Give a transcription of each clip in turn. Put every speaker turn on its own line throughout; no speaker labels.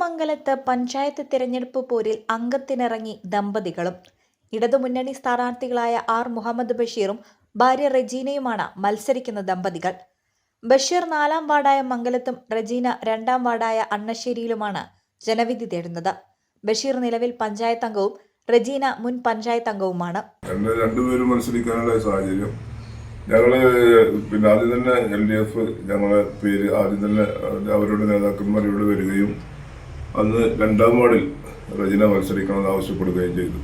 തിരൂർ മംഗലത്ത് പഞ്ചായത്ത് തിരഞ്ഞെടുപ്പ് പോരിൽ അംഗത്തിനിറങ്ങി ദമ്പതികളും. ഇടതുമുന്നണി സ്ഥാനാർത്ഥികളായ ആർ. മുഹമ്മദ് ബഷീറും ഭാര്യ റെജീനയുമാണ് മത്സരിക്കുന്ന ദമ്പതികൾ. ബഷീർ നാലാം വാർഡായ മംഗലത്തും റജീന രണ്ടാം വാർഡായ അണ്ണശ്ശേരിയിലുമാണ് ജനവിധി തേടുന്നത്. ബഷീർ നിലവിൽ പഞ്ചായത്ത് അംഗവും റജീന മുൻ പഞ്ചായത്ത് അംഗവുമാണ്.
രണ്ടുപേരും മത്സരിക്കാനുള്ള സാഹചര്യം. ഞങ്ങൾ പിന്നെ ആദ്യം തന്നെ എൽ ഡി എഫ് ഞങ്ങളെ പേര് ആദ്യം തന്നെ അവരുടെ നേതാക്കന്മാർ ഇവിടെ വരികയും അന്ന് രണ്ടാം വാർഡിൽ റജിന മത്സരിക്കണമെന്ന് ആവശ്യപ്പെടുകയും ചെയ്തു.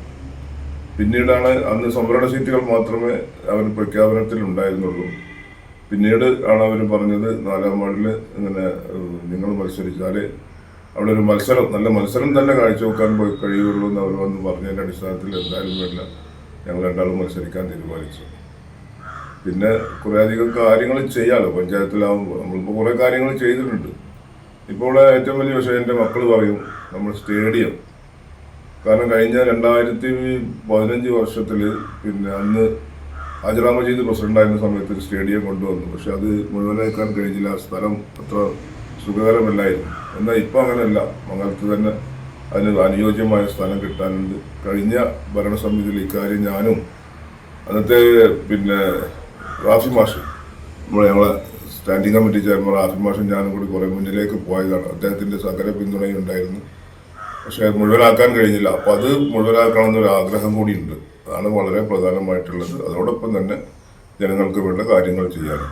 പിന്നീടാണ് അന്ന് സംവരണ സീറ്റുകൾ മാത്രമേ അവർ പ്രഖ്യാപനത്തിൽ ഉണ്ടായിരുന്നുള്ളൂ. പിന്നീട് ആണ് അവർ പറഞ്ഞത് നാലാം വാർഡിൽ ഇങ്ങനെ നിങ്ങൾ മത്സരിച്ചാൽ അവിടെ ഒരു മത്സരം നല്ല മത്സരം തന്നെ കാഴ്ചവെക്കാൻ പോയി കഴിയുള്ളൂ എന്ന് അവർ വന്ന് പറഞ്ഞതിന്റെ അടിസ്ഥാനത്തിൽ എന്തായാലും വേണ്ട. ഞങ്ങൾ രണ്ടാളും മത്സരിക്കാൻ തീരുമാനിച്ചു. പിന്നെ കുറേ അധികം കാര്യങ്ങൾ ചെയ്യാമല്ലോ പഞ്ചായത്തിലാവുമ്പോൾ നമ്മളിപ്പോൾ കുറേ കാര്യങ്ങൾ ചെയ്തിട്ടുണ്ട്. ഇപ്പോൾ ഏറ്റവും വലിയ വിഷയം എന്റെ മക്കൾ പറയും നമ്മൾ സ്റ്റേഡിയം. കാരണം കഴിഞ്ഞ രണ്ടായിരത്തി പതിനഞ്ച് വർഷത്തിൽ പിന്നെ അന്ന് ഹാജറ മജീദ് പ്രസിഡന്റായിരുന്ന സമയത്ത് ഒരു സ്റ്റേഡിയം കൊണ്ടുവന്നു. പക്ഷെ അത് മുഴുവനാക്കാൻ കഴിഞ്ഞില്ല സ്ഥലം അത്ര സുഖകരമല്ലായിരുന്നു. എന്നാൽ ഇപ്പം അങ്ങനെയല്ല. മംഗലത്ത് തന്നെ അതിന് അനുയോജ്യമായ സ്ഥലം കിട്ടാനുണ്ട്. കഴിഞ്ഞ ഭരണസമിതിയിൽ ഇക്കാര്യം ഞാനും അന്നത്തെ പിന്നെ റാഫി മാഷ് നമ്മളെ ഞങ്ങളെ സ്റ്റാൻഡിംഗ് കമ്മിറ്റി ചെയർമാൻ റാഫി മാഷും ഞാനും കൂടി കുറേ മുന്നിലേക്ക് പോയതാണ്. അദ്ദേഹത്തിന്റെ സകല പിന്തുണയും ഉണ്ടായിരുന്നു. പക്ഷേ മുഴുവനാക്കാൻ കഴിഞ്ഞില്ല. അപ്പോൾ അത് മുഴുവനാക്കണം എന്നൊരു ആഗ്രഹം കൂടിയുണ്ട്. അതാണ് വളരെ പ്രധാനമായിട്ടുള്ളത്. അതോടൊപ്പം തന്നെ ജനങ്ങൾക്ക് വേണ്ട കാര്യങ്ങൾ ചെയ്യാനും.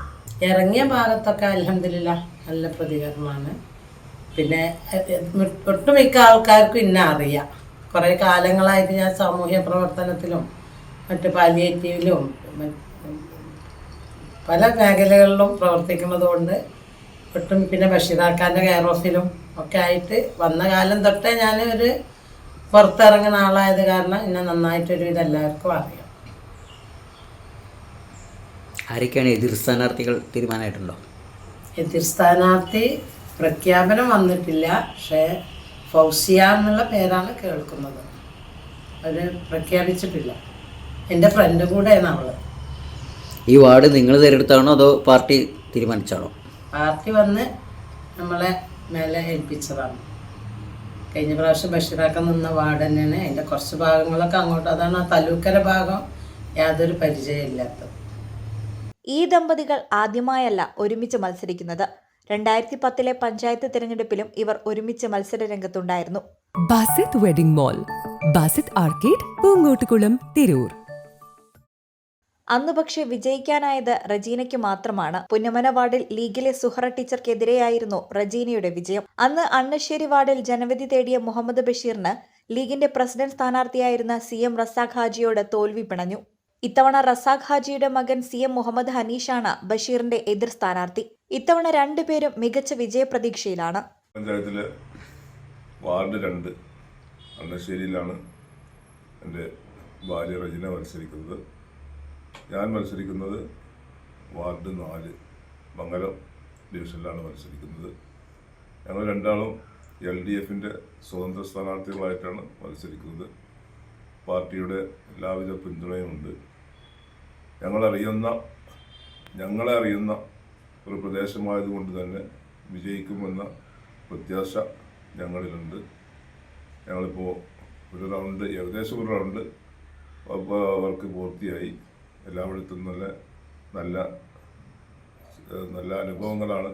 ഇറങ്ങിയ ഭാഗത്തൊക്കെ അലഹമില്ല നല്ല പ്രതികരണമാണ്. പിന്നെ ഒട്ടുമിക്ക ആൾക്കാർക്കും ഇന്ന അറിയാം. കുറേ കാലങ്ങളായിട്ട് ഞാൻ സാമൂഹ്യ പ്രവർത്തനത്തിലും മറ്റ് പാലിയേറ്റീവിലും പല മേഖലകളിലും പ്രവർത്തിക്കുന്നത് കൊണ്ട് ഒട്ടും പിന്നെ ബഷീറാക്കാന്റെ കെയർ ഓഫിലും ഒക്കെ ആയിട്ട് വന്ന കാലം തൊട്ടേ ഞാൻ ഒരു പുറത്തിറങ്ങുന്ന ആളായത് കാരണം എന്നെ നന്നായിട്ടൊരു ഇതെല്ലാവർക്കും അറിയാം.
ആരൊക്കെയാണ് എതിർ സ്ഥാനാർത്ഥികൾ തീരുമാനമായിട്ടുണ്ടോ?
എതിർ സ്ഥാനാർത്ഥി പ്രഖ്യാപനം വന്നിട്ടില്ല പക്ഷേ ഫൗസിയ എന്നുള്ള പേരാണ് കേൾക്കുന്നത്. അവർ പ്രഖ്യാപിച്ചിട്ടില്ല. എന്റെ ഫ്രണ്ട് കൂടെയാണ് അവൾ.
ഈ വാർഡ് നിങ്ങൾ തിരഞ്ഞെടുത്താണോ അതോ പാർട്ടി തീരുമാനിച്ചാണോ?
പാർട്ടി വന്ന് നമ്മളെ മേലെ ഏൽപ്പിച്ചതാണ്. കഴിഞ്ഞ പ്രാവശ്യം ബഷീറാക്ക നിന്ന വാർഡ് തന്നെയാണ്. അതിന്റെ കുറച്ച് ഭാഗങ്ങളൊക്കെ അങ്ങോട്ട് അതാണ് ആ തലൂക്കര ഭാഗം യാതൊരു പരിചയമില്ലാത്തത്.
ഈ ദമ്പതികൾ ആദ്യമായല്ല ഒരുമിച്ച് മത്സരിക്കുന്നത്. രണ്ടായിരത്തി പത്തിലെ പഞ്ചായത്ത് തിരഞ്ഞെടുപ്പിലും ഇവർ ഒരുമിച്ച് മത്സര രംഗത്തുണ്ടായിരുന്നു.
Basith wedding mall Basith arcade Poonkottukulam Tirur.
അന്ന് പക്ഷേ വിജയിക്കാനായത് റജീനയ്ക്ക് മാത്രമാണ്. പുന്നമന വാർഡിൽ ലീഗിലെ സുഹറ ടീച്ചർക്കെതിരെയായിരുന്നു റജീനയുടെ വിജയം. അന്ന് അണ്ണശ്ശേരി വാർഡിൽ ജനവിധി തേടിയ മുഹമ്മദ് ബഷീറിന് ലീഗിന്റെ പ്രസിഡന്റ് സ്ഥാനാർത്ഥിയായിരുന്ന സി എം റസാഖ് ഹാജിയോട് തോൽവി പിണഞ്ഞു. ഇത്തവണ റസാഖ് ഹാജിയുടെ മകൻ സി എം മുഹമ്മദ് ഹനീഷാണ് ബഷീറിന്റെ എതിർ സ്ഥാനാർത്ഥി. ഇത്തവണ രണ്ടുപേരും മികച്ച വിജയപ്രതീക്ഷയിലാണ്.
വാർഡ് രണ്ട് അണ്ണശ്ശേരിയിലാണ് എന്റെ ഭാര്യ റജിന മത്സരിക്കുന്നത്. ഞാൻ മത്സരിക്കുന്നത് വാർഡ് നാല് മംഗലം ഡിവിഷനിലാണ് മത്സരിക്കുന്നത്. ഞങ്ങൾ രണ്ടാളും എൽ ഡി എഫിന്റെ സ്വതന്ത്ര സ്ഥാനാർത്ഥികളായിട്ടാണ് മത്സരിക്കുന്നത്. പാർട്ടിയുടെ എല്ലാവിധ പിന്തുണയുമുണ്ട്. ഞങ്ങളറിയുന്ന ഞങ്ങളെ അറിയുന്ന ഒരു പ്രദേശമായതുകൊണ്ട് തന്നെ വിജയിക്കുമെന്ന പ്രത്യാശ ഞങ്ങളിലുണ്ട്. ഞങ്ങളിപ്പോൾ ഒരു റൗണ്ട് ഏകദേശം ഒരു റൗണ്ട് വർക്ക് പൂർത്തിയായി. എല്ലായിടത്തും നല്ല നല്ല നല്ല അനുഭവങ്ങളാണ്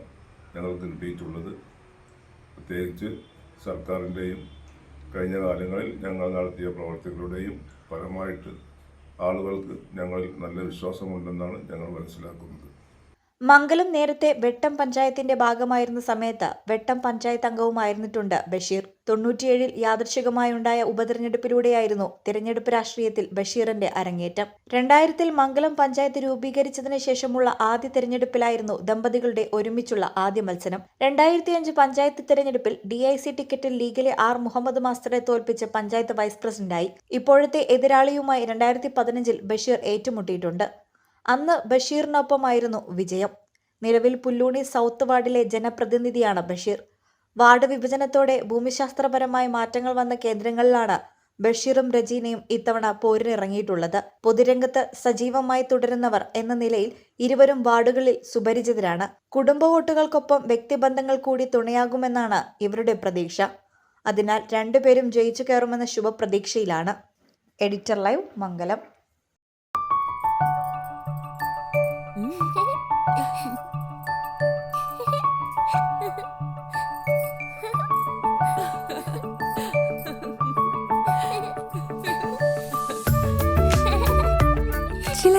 ഞങ്ങൾക്ക് കിട്ടിയിട്ടുള്ളത്. പ്രത്യേകിച്ച് സർക്കാരിന്റെയും കഴിഞ്ഞ കാലങ്ങളിൽ ഞങ്ങൾ നടത്തിയ പ്രവർത്തികളുടെയും ഫലമായിട്ട് ആളുകൾക്ക് ഞങ്ങളിൽ നല്ല വിശ്വാസമുണ്ടെന്നാണ് ഞങ്ങൾ മനസ്സിലാക്കുന്നത്.
മംഗലം നേരത്തെ വെട്ടം പഞ്ചായത്തിന്റെ ഭാഗമായിരുന്ന സമയത്ത് വെട്ടം പഞ്ചായത്ത് അംഗവുമായിരുന്നിട്ടുണ്ട് ബഷീർ. തൊണ്ണൂറ്റിയേഴിൽ യാദൃശികമായുണ്ടായ ഉപതെരഞ്ഞെടുപ്പിലൂടെയായിരുന്നു തിരഞ്ഞെടുപ്പ് രാഷ്ട്രീയത്തിൽ ബഷീറിന്റെ അരങ്ങേറ്റം. രണ്ടായിരത്തിൽ മംഗലം പഞ്ചായത്ത് രൂപീകരിച്ചതിന് ശേഷമുള്ള ആദ്യ തെരഞ്ഞെടുപ്പിലായിരുന്നു ദമ്പതികളുടെ ഒരുമിച്ചുള്ള ആദ്യ മത്സരം. രണ്ടായിരത്തിയഞ്ച് പഞ്ചായത്ത് തെരഞ്ഞെടുപ്പിൽ ഡി ഐ സി ടിക്കറ്റിൽ ലീഗിലെ ആർ. മുഹമ്മദ് മാസ്റ്ററെ തോൽപ്പിച്ച് പഞ്ചായത്ത് വൈസ് പ്രസിഡന്റായി. ഇപ്പോഴത്തെ എതിരാളിയുമായി രണ്ടായിരത്തി പതിനഞ്ചിൽ ബഷീർ ഏറ്റുമുട്ടിയിട്ടുണ്ട്. അന്ന് ബഷീറിനൊപ്പമായിരുന്നു വിജയം. നിലവിൽ പുല്ലൂണി സൗത്ത് വാർഡിലെ ജനപ്രതിനിധിയാണ് ബഷീർ. വാർഡ് വിഭജനത്തോടെ ഭൂമിശാസ്ത്രപരമായി മാറ്റങ്ങൾ വന്ന കേന്ദ്രങ്ങളിലാണ് ബഷീറും രജീനയും ഇത്തവണ പോരിനിറങ്ങിയിട്ടുള്ളത്. പൊതുരംഗത്ത് സജീവമായി തുടരുന്നവർ എന്ന നിലയിൽ ഇരുവരും വാർഡുകളിൽ സുപരിചിതരാണ്. കുടുംബ വോട്ടുകൾക്കൊപ്പം വ്യക്തിബന്ധങ്ങൾ കൂടി തുണയാകുമെന്നാണ് ഇവരുടെ പ്രതീക്ഷ. അതിനാൽ രണ്ടുപേരും ജയിച്ചു കയറുമെന്ന ശുഭപ്രതീക്ഷയിലാണ്. Editor live Mangalam.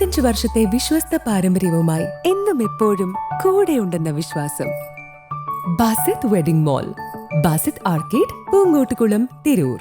മുപ്പത്തിയഞ്ച് വർഷത്തെ വിശ്വസ്ത പാരമ്പര്യവുമായി എന്നും എപ്പോഴും കൂടെയുണ്ടെന്ന വിശ്വാസം. Basith wedding mall Basith arcade Poonkottukulam Tirur.